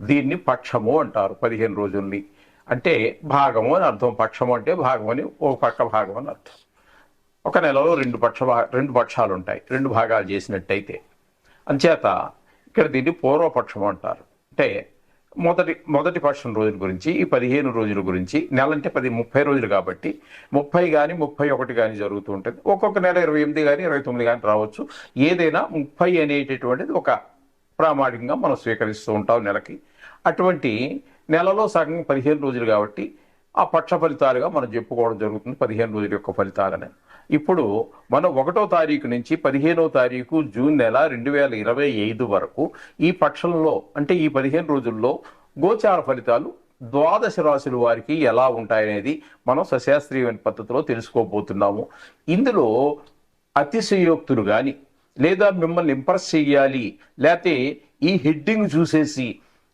దీన్ని పక్షము అంటారు పదిహేను రోజుల్ని. అంటే భాగము అని అర్థం పక్షము అంటే భాగం అని ఒక పక్క భాగం అని అర్థం. ఒక నెలలో రెండు పక్ష భా- రెండు పక్షాలు ఉంటాయి రెండు భాగాలు చేసినట్టయితే. అంచేత ఇక్కడ దీన్ని పూర్వపక్షం అంటారు. అంటే మొదటి మొదటి పక్షం రోజుల గురించి ఈ పదిహేను రోజుల గురించి నెల అంటే పది ముప్పై రోజులు కాబట్టి ముప్పై కానీ ముప్పై ఒకటి కానీ జరుగుతూ ఉంటుంది. ఒక్కొక్క నెల ఇరవై ఎనిమిది కానీ ఇరవై తొమ్మిది కానీ రావచ్చు. ఏదైనా ముప్పై అనేటటువంటిది ఒక ప్రామాణికంగా మనం స్వీకరిస్తూ ఉంటాం నెలకి. అటువంటి నెలలో సగం పదిహేను రోజులు కాబట్టి ఆ పక్ష ఫలితాలుగా మనం చెప్పుకోవడం జరుగుతుంది పదిహేను రోజుల యొక్క ఫలితాలని. ఇప్పుడు మనం ఒకటో తారీఖు నుంచి పదిహేనో తారీఖు జూన్ నెల రెండు వేల ఇరవై ఐదు వరకు ఈ పక్షంలో అంటే ఈ పదిహేను రోజుల్లో గోచార ఫలితాలు ద్వాదశ రాశుల వారికి ఎలా ఉంటాయనేది మనం సశాస్త్రీయమైన పద్ధతిలో తెలుసుకోబోతున్నాము. ఇందులో అతిశయోక్తులు కానీ లేదా మిమ్మల్ని ఇంప్రెస్ చేయాలి లేకపోతే ఈ హెడ్డింగ్ చూసేసి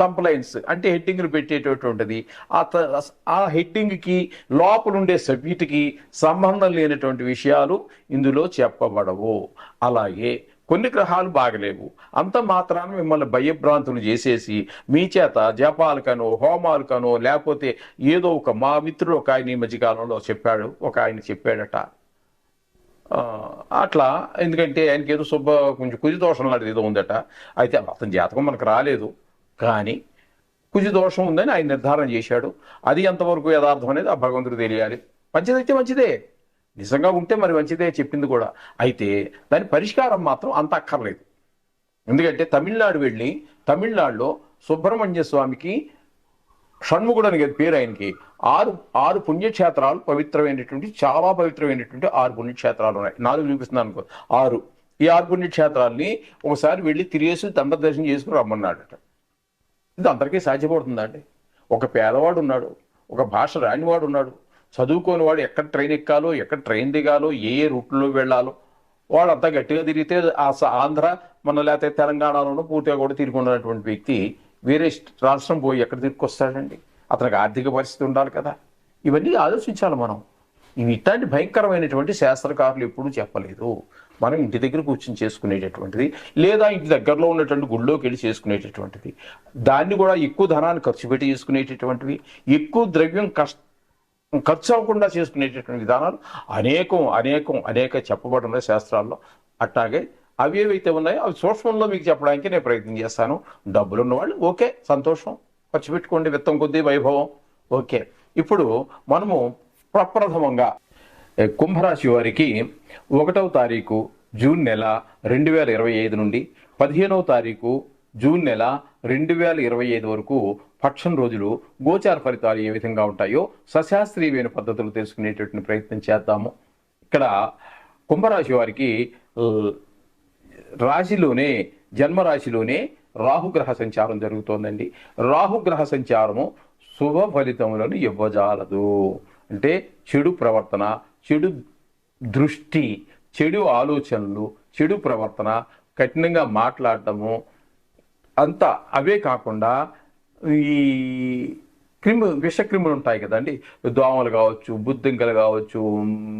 కంప్లైంట్స్ అంటే హెడ్డింగ్లు పెట్టేటటువంటిది ఆ ఆ హెడ్డింగ్కి లోపల ఉండే సబ్జెక్టుకి సంబంధం లేనటువంటి విషయాలు ఇందులో చెప్పబడవు. అలాగే కొన్ని గ్రహాలు బాగలేవు. అంత మాత్రాన మిమ్మల్ని భయభ్రాంతులు చేసేసి మీ చేత జపాలకనో హోమాలకనో లేకపోతే ఏదో ఒక మా మిత్రుడు ఒక ఆయన ఈ మధ్యకాలంలో చెప్పాడు ఒక ఆయన చెప్పాడట. అట్లా ఎందుకంటే ఆయనకి ఏదో శుభ కొంచెం కుజి దోషం లాంటిది ఏదో ఉందట. అయితే అతని జాతకం మనకు రాలేదు. కానీ కుజి దోషం ఉందని ఆయన నిర్ధారణ చేశాడు. అది ఎంతవరకు యథార్థం అనేది ఆ భగవంతుడు తెలియాలి. మంచిదైతే మంచిదే. నిజంగా ఉంటే మరి మంచిదే చెప్పింది కూడా. అయితే దాని పరిష్కారం మాత్రం అంత అక్కర్లేదు. ఎందుకంటే తమిళనాడు వెళ్ళి తమిళనాడులో సుబ్రహ్మణ్య స్వామికి షణ్ముఖుడు అని పేరు ఆయనకి. ఆరు ఆరు పుణ్యక్షేత్రాలు పవిత్రమైనటువంటి చాలా పవిత్రమైనటువంటి ఆరు పుణ్యక్షేత్రాలు ఉన్నాయి. నాలుగు చూపిస్తున్నాను అనుకో. ఆరు. ఈ ఆరు పుణ్యక్షేత్రాలని ఒకసారి వెళ్ళి తిరిగేసి దండ దర్శనం చేసుకుని రమ్మన్నాడట. ఇది అందరికీ సాధ్యపడుతుందండి ఒక పేదవాడు ఉన్నాడు ఒక భాష రానివాడు ఉన్నాడు చదువుకోని వాడు ఎక్కడ ట్రైన్ ఎక్కాలో ఎక్కడ ట్రైన్ దిగాలో ఏ ఏ రూట్లో వెళ్ళాలో వాడు అంతా గట్టిగా తిరిగితే ఆ స- ఆంధ్ర మన లేకపోతే తెలంగాణలోనూ పూర్తిగా కూడా తిరిగి ఉన్నటువంటి వ్యక్తి వేరే రాష్ట్రం పోయి ఎక్కడ తిరిగి అతనికి ఆర్థిక పరిస్థితి ఉండాలి కదా. ఇవన్నీ ఆలోచించాలి మనం. ఇవి ఇట్లాంటి భయంకరమైనటువంటి శాస్త్రకారులు ఎప్పుడూ చెప్పలేదు. మనం ఇంటి దగ్గర కూర్చొని చేసుకునేటటువంటిది లేదా ఇంటి దగ్గరలో ఉన్నటువంటి గుళ్ళోకి వెళ్ళి చేసుకునేటటువంటిది. దాన్ని కూడా ఎక్కువ ధనాన్ని ఖర్చు పెట్టి చేసుకునేటటువంటివి ఎక్కువ ద్రవ్యం కష్ట ఖర్చు అవ్వకుండా చేసుకునేటటువంటి విధానాలు అనేకం అనేకం అనేక చెప్పబడిన శాస్త్రాల్లో. అట్లాగే అవి ఏవైతే ఉన్నాయో అవి సూక్ష్మంలో మీకు చెప్పడానికి నేను ప్రయత్నం చేస్తాను. డబ్బులు ఉన్నవాళ్ళు ఓకే సంతోషం. ఖర్చు పెట్టుకోండి విత్తం కొద్దీ వైభవం. ఓకే. ఇప్పుడు మనము ప్రప్రథమంగా కుంభరాశి వారికి ఒకటవ తారీఖు జూన్ నెల రెండు వేల ఇరవై ఐదు నుండి పదిహేనవ తారీఖు జూన్ నెల రెండు వేల ఇరవై ఐదు వరకు పక్షం రోజులు గోచార ఫలితాలు ఏ విధంగా ఉంటాయో సశాస్త్రీయమైన పద్ధతులు తెలుసుకునేటటువంటి ప్రయత్నం చేద్దాము. ఇక్కడ కుంభరాశి వారికి రాశిలోనే జన్మరాశిలోనే రాహుగ్రహ సంచారం జరుగుతోందండి. రాహుగ్రహ సంచారము శుభ ఫలితములను ఇవ్వజాలదు. అంటే చెడు ప్రవర్తన చెడు దృష్టి చెడు ఆలోచనలు చెడు ప్రవర్తన కఠినంగా మాట్లాడటము అంతా అవే కాకుండా ఈ క్రిమి విషక్రిములు ఉంటాయి కదండి. దోమలు కావచ్చు బుద్ధింకలు కావచ్చు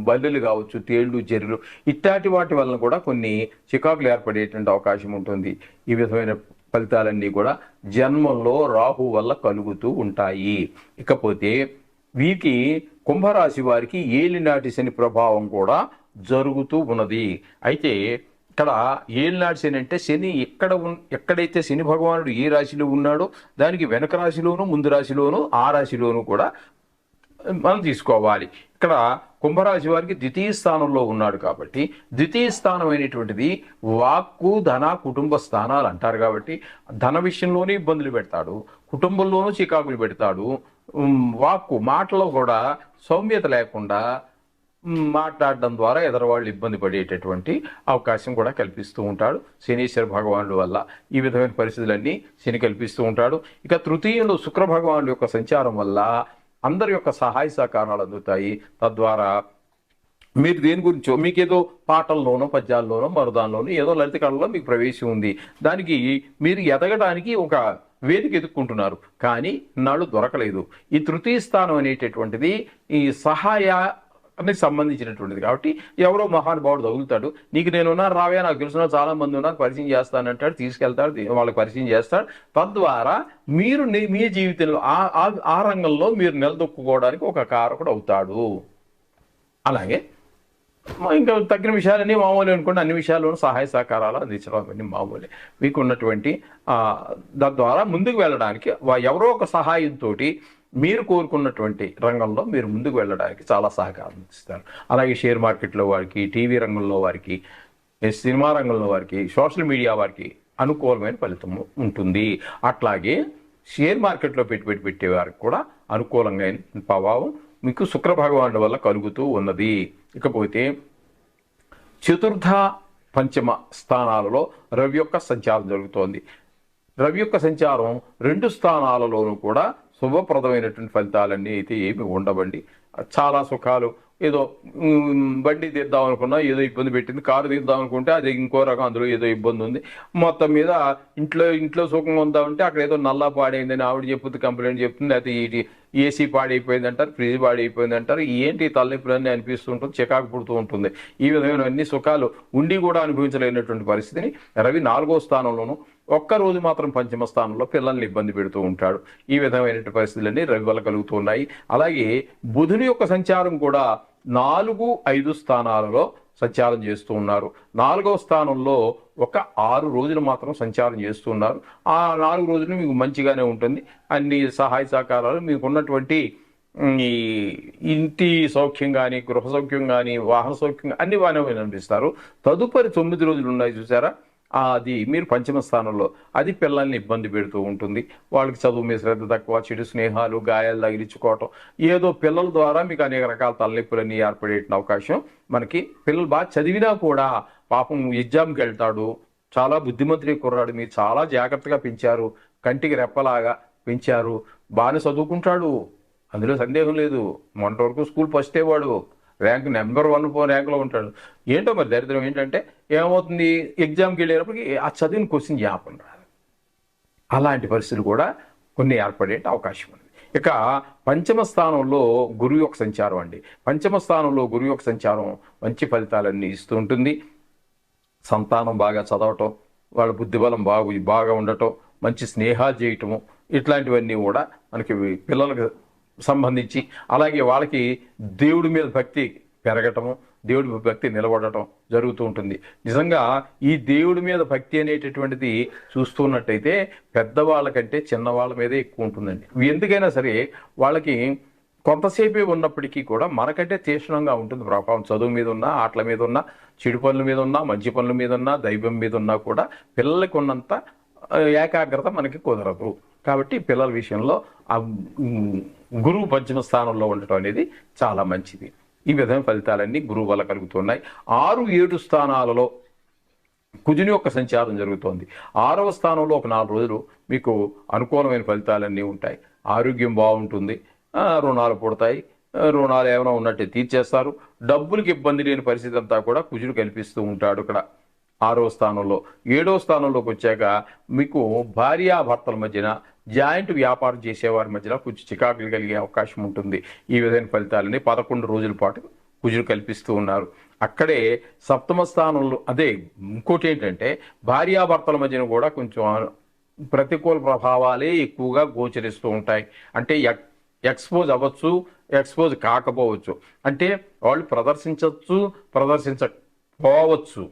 బల్లులు కావచ్చు తేళ్ళు జర్రులు ఇట్లాంటి వాటి వలన కూడా కొన్ని చికాకులు ఏర్పడేటువంటి అవకాశం ఉంటుంది. ఈ విధమైన ఫలితాలన్నీ కూడా జన్మంలో రాహు వల్ల కలుగుతూ ఉంటాయి. ఇకపోతే వీరికి కుంభరాశి వారికి ఏలినాటి శని ప్రభావం కూడా జరుగుతూ ఉన్నది. అయితే ఇక్కడ ఏలినాటి శని అంటే శని ఎక్కడ ఉన్ ఎక్కడైతే శని భగవానుడు ఏ రాశిలో ఉన్నాడో దానికి వెనక రాశిలోను ముందు రాశిలోను ఆ రాశిలోను కూడా మనం తీసుకోవాలి. ఇక్కడ కుంభరాశి వారికి ద్వితీయ స్థానంలో ఉన్నాడు కాబట్టి ద్వితీయ స్థానం అయినటువంటిది వాక్కు ధన కుటుంబ స్థానాలు అంటారు కాబట్టి ధన విషయంలోనే ఇబ్బందులు పెడతాడు. కుటుంబంలోనూ చికాకులు పెడతాడు. వాక్కు మాటలో కూడా సౌమ్యత లేకుండా మాట్లాడడం ద్వారా ఎదరవాళ్ళు ఇబ్బంది పడేటటువంటి అవకాశం కూడా కల్పిస్తూ ఉంటాడు. శనీశ్వర భగవానుడు వల్ల ఈ విధమైన పరిస్థితులన్నీ శని కల్పిస్తూ ఉంటాడు. ఇక తృతీయంలో శుక్ర భగవానుడు యొక్క సంచారం వల్ల అందరి యొక్క సహాయ సహకారాలు అందుతాయి. తద్వారా మీరు దేని గురించో మీకు ఏదో పాటల్లోనో పద్యాల్లోనో మరుదాల్లోనో ఏదో లలిత కళలో మీకు ప్రవేశం ఉంది. దానికి మీరు ఎదగడానికి ఒక వేదిక ఎదుర్కొంటున్నారు. కానీ నాడు దొరకలేదు. ఈ తృతీయ స్థానం అనేటటువంటిది ఈ సహాయానికి సంబంధించినటువంటిది కాబట్టి ఎవరో మహానుభావుడు తగులుతాడు. నీకు నేనున్నా రావే నాకు తెలిసిన చాలా మంది ఉన్నారు పరిచయం చేస్తానంటాడు తీసుకెళ్తాడు వాళ్ళకి పరిచయం చేస్తాడు. తద్వారా మీరు మీ జీవితంలో ఆ ఆ- రంగంలో మీరు నిలదొక్కుకోవడానికి ఒక కారకుడు అవుతాడు. అలాగే ఇంకా తగ్గిన విషయాలన్నీ మామూలు అనుకోండి. అన్ని విషయాల్లోనూ సహాయ సహకారాలు అందించడం అవన్నీ మామూలే. మీకు ఉన్నటువంటి తద్వారా ముందుకు వెళ్ళడానికి ఎవరో ఒక సహాయంతో మీరు కోరుకున్నటువంటి రంగంలో మీరు ముందుకు వెళ్ళడానికి చాలా సహకారం ఇస్తారు అలాగే షేర్ మార్కెట్లో వారికి టీవీ రంగంలో వారికి సినిమా రంగంలో వారికి సోషల్ మీడియా వారికి అనుకూలమైన ఫలితం ఉంటుంది. అట్లాగే షేర్ మార్కెట్లో పెట్టుబడి పెట్టే వారికి కూడా అనుకూలంగా ప్రభావం మీకు శుక్ర భగవానుడి వల్ల కలుగుతూ ఉన్నది. ఇకపోతే చతుర్థ పంచమ స్థానాలలో రవి యొక్క సంచారం జరుగుతోంది. రవి యొక్క సంచారం రెండు స్థానాలలోనూ కూడా శుభప్రదమైనటువంటి ఫలితాలన్నీ అయితే ఏమి ఉండవండి. చాలా సుఖాలు. ఏదో బండి తీద్దాం అనుకున్నా ఏదో ఇబ్బంది పెట్టింది కారు తీద్దాం అనుకుంటే అది ఇంకో రకం అందులో ఏదో ఇబ్బంది ఉంది. మొత్తం మీద ఇంట్లో ఇంట్లో సుఖంగా ఉందామంటే అక్కడ ఏదో నల్లా పాడైందని ఆవిడ చెప్తుంది కంప్లైంట్ చెప్తుంది అయితే ఈ ఏసీ పాడైపోయింది అంటారు ఫ్రిడ్జ్ పాడైపోయింది అంటారు ఏంటి తలనొప్పులన్నీ అనిపిస్తుంటుంది చికాకు పుడుతూ ఉంటుంది. ఈ విధమైన అన్ని సుఖాలు ఉండి కూడా అనుభవించలేనటువంటి పరిస్థితిని రవి నాలుగో స్థానంలోనూ ఒక్క రోజు మాత్రం పంచమ స్థానంలో పిల్లల్ని ఇబ్బంది పెడుతూ ఉంటాడు. ఈ విధమైనటువంటి పరిస్థితులన్నీ రవి వల్ల కలుగుతున్నాయి అలాగే బుధుని యొక్క సంచారం కూడా నాలుగు ఐదు స్థానాలలో సంచారం చేస్తూ ఉన్నారు. నాలుగవ స్థానంలో ఒక ఆరు రోజులు మాత్రం సంచారం చేస్తూ ఉన్నారు. ఆ నాలుగు రోజులు మీకు మంచిగానే ఉంటుంది. అన్ని సహాయ సహకారాలు మీకు ఉన్నటువంటి ఈ ఇంటి సౌఖ్యం కానీ గృహ సౌఖ్యం కానీ వాహన సౌఖ్యం అన్ని బాగానే అనిపిస్తారు తదుపరి తొమ్మిది రోజులు ఉన్నాయి చూసారా? అది మీరు పంచమ స్థానంలో అది పిల్లల్ని ఇబ్బంది పెడుతూ ఉంటుంది. వాళ్ళకి చదువు మీద శ్రద్ధ తక్కువ చెడు స్నేహాలు గాయాలు తగిలించుకోవటం. ఏదో పిల్లల ద్వారా మీకు అనేక రకాల తలనొప్పులన్నీ ఏర్పడే అవకాశం మనకి పిల్లలు బాగా చదివినా కూడా పాపం ఎగ్జామ్కి వెళ్తాడు. చాలా బుద్ధిమంతుడి కుర్రాడు. మీరు చాలా జాగ్రత్తగా పెంచారు. కంటికి రెప్పలాగా పెంచారు. బాగానే చదువుకుంటాడు. అందులో సందేహం లేదు. మొన్నటి వరకు స్కూల్ ఫస్టే వాడు. ర్యాంక్ నెంబర్ వన్ ఫోర్ ర్యాంక్లో ఉంటాడు. ఏంటో మరి దరిద్రం ఏంటంటే ఏమవుతుంది? ఎగ్జామ్కి వెళ్ళేటప్పటికి ఆ చదివిన క్వశ్చన్ జ్ఞాపకం రాదు. అలాంటి పరిస్థితులు కూడా కొన్ని ఏర్పడే అవకాశం ఉంది. ఇక పంచమ స్థానంలో గురువు యొక్క సంచారం అండి. పంచమ స్థానంలో గురువు యొక్క సంచారం మంచి ఫలితాలన్నీ ఇస్తూ ఉంటుంది. సంతానం బాగా చదవటం వాళ్ళ బుద్ధిబలం బాగు బాగా ఉండటం మంచి స్నేహాలు చేయటము ఇట్లాంటివన్నీ కూడా మనకి పిల్లలకు సంబంధించి. అలాగే వాళ్ళకి దేవుడి మీద భక్తి పెరగటము దేవుడి మీద భక్తి నిలబడటం జరుగుతూ ఉంటుంది. నిజంగా ఈ దేవుడి మీద భక్తి అనేటటువంటిది చూస్తున్నట్టయితే పెద్దవాళ్ళ కంటే చిన్నవాళ్ళ మీదే ఎక్కువ ఉంటుందండి. ఎందుకైనా సరే వాళ్ళకి కొంతసేపే ఉన్నప్పటికీ కూడా మనకంటే తీక్షణంగా ఉంటుంది ప్రభావం. చదువు మీద ఉన్నా ఆటల మీద ఉన్నా చెడు పనుల మీద ఉన్నా మంచి పనుల మీద ఉన్నా దైవం మీద ఉన్నా కూడా పిల్లలకు ఉన్నంత ఏకాగ్రత మనకి కుదరదు. కాబట్టి పిల్లల విషయంలో ఆ గురువు పంచమ స్థానంలో ఉండటం అనేది చాలా మంచిది. ఈ విధమైన ఫలితాలన్నీ గురువు వల్ల కలుగుతున్నాయి. ఆరు ఏడు స్థానాలలో కుజుని యొక్క సంచారం జరుగుతోంది. ఆరవ స్థానంలో ఒక నాలుగు రోజులు మీకు అనుకూలమైన ఫలితాలన్నీ ఉంటాయి. ఆరోగ్యం బాగుంటుంది. రుణాలు పుడతాయి. రుణాలు ఏమైనా ఉన్నట్టే తీర్చేస్తారు. డబ్బులకి ఇబ్బంది లేని పరిస్థితి అంతా కూడా కుజుడు కల్పిస్తూ ఉంటాడు ఇక్కడ ఆరో స్థానంలో. ఏడో స్థానంలోకి వచ్చాక మీకు భార్యాభర్తల మధ్యన జాయింట్ వ్యాపారం చేసేవారి మధ్యన కొంచెం చికాకులు కలిగే అవకాశం ఉంటుంది. ఈ విధమైన ఫలితాలని పదకొండు రోజుల పాటు కుజుడు కల్పిస్తూ ఉన్నారు. అక్కడే సప్తమ స్థానంలో అదే ఇంకోటి ఏంటంటే భార్యాభర్తల మధ్యన కూడా కొంచెం ప్రతికూల ప్రభావాలే ఎక్కువగా గోచరిస్తూ ఉంటాయి. అంటే ఎక్- ఎక్స్పోజ్ అవ్వచ్చు ఎక్స్పోజ్ కాకపోవచ్చు. అంటే వాళ్ళు ప్రదర్శించవచ్చు ప్రదర్శించకపోవచ్చు.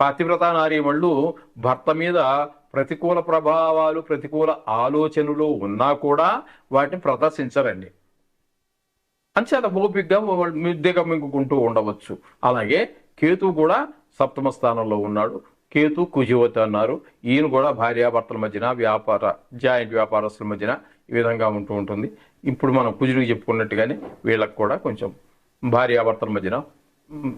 పతివ్రత నారీమణులు భర్త మీద ప్రతికూల ప్రభావాలు ప్రతికూల ఆలోచనలు ఉన్నా కూడా వాటిని ప్రదర్శించరండి. అంచేత ఓపికగా వాళ్ళు మీ దిగమింగుకుంటూ ఉండవచ్చు. అలాగే కేతు కూడా సప్తమ స్థానంలో ఉన్నాడు. కేతు కుజివతి అన్నారు. ఈయన కూడా భార్యాభర్తల మధ్యన వ్యాపార జాయింట్ వ్యాపారస్తుల మధ్యన ఈ విధంగా ఉంటూ ఉంటుంది. ఇప్పుడు మనం కుజుడికి చెప్పుకున్నట్టుగానే వీళ్ళకి కూడా కొంచెం భార్యాభర్తల మధ్యన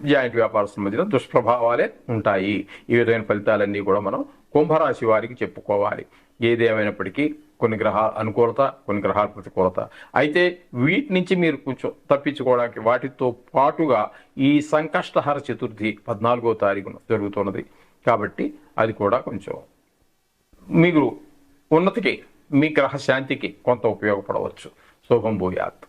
జాయింట్ వ్యాపారస్తుల మధ్యన దుష్ప్రభావాలే ఉంటాయి. ఈ విధమైన ఫలితాలన్నీ కూడా మనం కుంభరాశి వారికి చెప్పుకోవాలి. ఏదేమైనప్పటికీ కొన్ని గ్రహాల అనుకూలత కొన్ని గ్రహాల ప్రతికూలత. అయితే వీటి నుంచి మీరు కొంచెం తప్పించుకోవడానికి వాటితో పాటుగా ఈ సంకష్టహర చతుర్థి పద్నాలుగో తారీఖున జరుగుతున్నది. కాబట్టి అది కూడా కొంచెం మీరు ఉన్నతికి మీ గ్రహ శాంతికి కొంత ఉపయోగపడవచ్చు. శుభం భూయాత్.